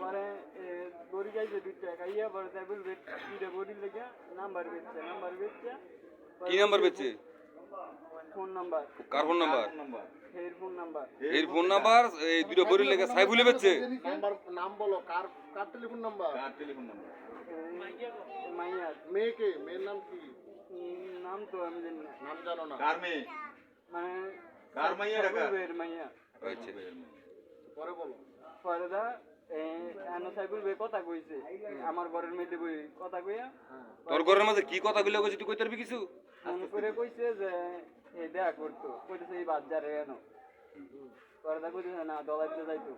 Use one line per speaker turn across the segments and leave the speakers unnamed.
পরে গড়ি গাইছে দুইটা খাইয়া পরে বলবে দুইটা গড়ি লেগে নাম্বার বেচছে নাম্বার বেচছে।
কি নাম্বার বেচছে?
Phone number.
কার ফোন নাম্বার?
ফের ফোন নাম্বার।
এর ফোন নাম্বার এই দুটো বড়ির লেগে সাইবুলে বেচছে।
নাম্বার নাম বলো কার কার টেলিফোন নাম্বার?
মাইয়ার
মেয়েকে মেয়ের নাম কি?
নাম তো আমি জানি না।
নাম জানো না।
কার মেয়ে
মানে
কার মাইয়া। টাকা?
সাইবুলের মাইয়া।
আচ্ছা
পরে বলো।
পরে দা এনো সাইবুল বে কথা কইছে। আমার ঘরের মেয়েতে বই কথা কইয়া।
তোর ঘরের মাঝে কি কথা গুলো কইছিস তুই কইতে পারবি কিছু
করে কইছে যে দেখা করতো। কইতেছে এই বাজারে এনো। পরে দা কইতেছে না দলাইতে যাইতো।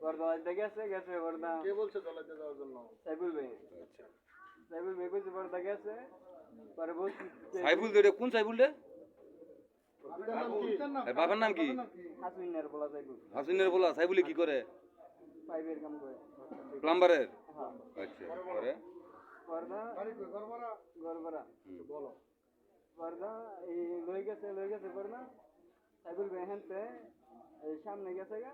পরে দলাইতে গেছে গেছে পরে দা
কে বলছে দলাইতে যাওয়ার জন্য?
সাইবুল বে সাইবুল বে কইছে পরে দা গেছে পরে বলছি
সাইবুল দে কোন সাইবুল রে বাবার নাম কি?
হাসুইনের বলা সাইবুল
হাসিনের বলা সাইবুলে কি করে?
পাইপের কাম করে।
প্লাম্বারের?
হ্যাঁ।
আচ্ছা পরে?
পরে দা গড়বড়া?
বলো।
পর্দা এই লই গেছে লই গেছে পর্দা। সাইকেল বেহেনতে এই সামনে গেছে গা।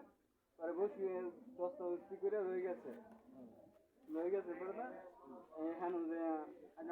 পরে বসিয়ে দশটা উস্তি করে লই গেছে? লই গেছে পর্দা।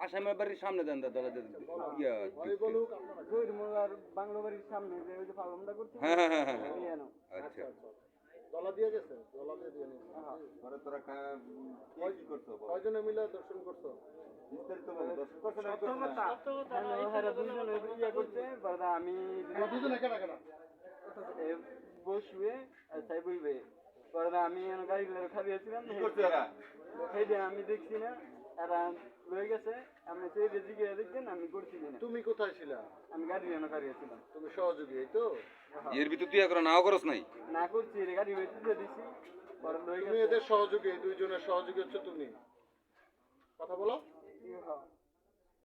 আসামের বাড়ির সামনে দেন ইয়া
বাংলো বাড়ির সামনে যে ওই যে করছে
হ্যাঁ হ্যাঁ হ্যাঁ হ্যাঁ
নাও।
আচ্ছা।
দলা দিয়ে গেছে? দলা দিয়ে দিয়ে নিয়ে
পরে তোরা কি কি করছ
কয়জনে মিলে দর্শন করছ?
বিস্তারিত দর্শন করছ না করছ না?
হ্যাঁ, ইয়ে আমি বসবে আর তাই বাদা আমি গাড়ি খাবিয়েছিলাম আমি দেখছি না এরা লয়ে গেছে আমি সেই যে দিকে দেখছেন আমি করছি না
তুমি কোথায় ছিলা?
আমি গাড়ি এনে খাবিয়েছিলাম
তুমি সহযোগী এই তো?
এর ভিতর তুই এখন নাও করস নাই?
না করছি রে গাড়ি হয়েছে দিছি
তুমি এদের সহযোগী দুইজনের সহযোগী হচ্ছে তুমি। কথা বলো।
হয়?